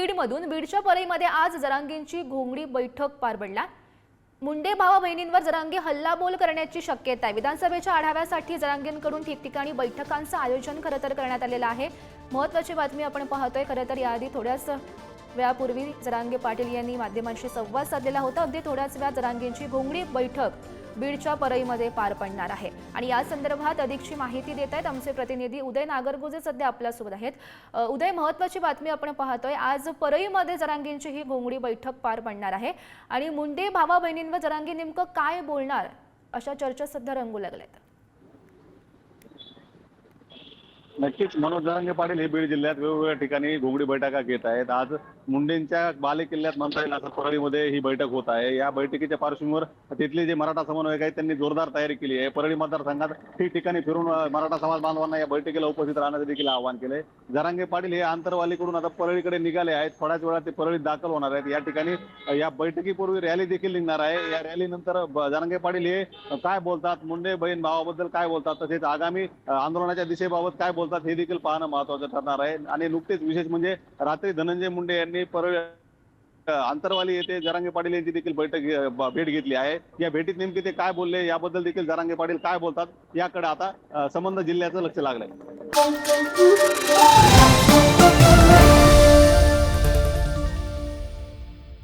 बीडमधून बीडच्या परईमध्ये आज जरांगेंची घोंगडी बैठक पार पडला. मुंडे भावा बहिणींवर जरांगे हल्लाबोल करण्याची शक्यता आहे. विधानसभेच्या आढाव्यासाठी जरांगेंकडून ठिकठिकाणी बैठकांचं आयोजन खरं तर करण्यात आलेलं आहे. महत्वाची बातमी आपण पाहतोय. खरं तर याआधी थोड्याच वेळापूर्वी जरांगे पाटील यांनी माध्यमांशी संवाद साधलेला होता. अगदी थोड्याच वेळात जरांगेंची घोंगडी बैठक बीडच्या परईमध्ये पार पडणार आहे. आणि या संदर्भात अधिकची माहिती देत आहेत आमचे प्रतिनिधी उदय नागरगुजे सध्या आपल्यासोबत आहेत. उदय महत्वाची बातमी आपण पाहतोय आज परईमध्ये जरांगींची ही घोंगडी बैठक पार पडणार आहे. आणि मुंडे भावा बहिणींवर जरांगी नेमकं काय बोलणार अशा चर्चा सध्या रंगू लागल्या आहेत नक्कीच. मनोज जरांगे पाटील हे बीड जिल्ह्यात वेगवेगळ्या ठिकाणी घोंगडी बैठका घेत आहेत. आज मुंडेंच्या बाले किल्ल्यात म्हणता येईल असं परळीमध्ये ही बैठक होत आहे. या बैठकीच्या पार्श्वभूमीवर तिथले जे मराठा समन्वयक आहेत त्यांनी जोरदार तयारी केली आहे. परळी मतदारसंघात ठिकठिकाणी फिरून मराठा समाज बांधवांना या बैठकीला उपस्थित राहण्याचं देखील आवाहन केलंय. जरांगे पाटील हे आंतरवालीकडून आता परळीकडे निघाले आहेत. थोड्याच वेळात ते परळीत दाखल होणार आहेत. या ठिकाणी या बैठकीपूर्वी रॅली देखील निघणार आहे. या रॅलीनंतर ब- जरांगे पाटील हे काय बोलतात? मुंडे बहीण भावाबद्दल काय बोलतात? तसेच आगामी आंदोलनाच्या दिशेबाबत काय बोलतात? हे देखील पाहणं महत्वाचं ठरणार आहे. आणि नुकतेच विशेष म्हणजे रात्री धनंजय मुंडे यांनी परळ आंतरवाली येथे जरांगे पाटील यांची देखील बैठक भेट घेतली आहे. या भेटीत नेमके ते काय बोलले याबद्दल देखील जरांगे पाटील काय बोलतात याकडे आता संबंध जिल्ह्याचं लक्ष लागलंय.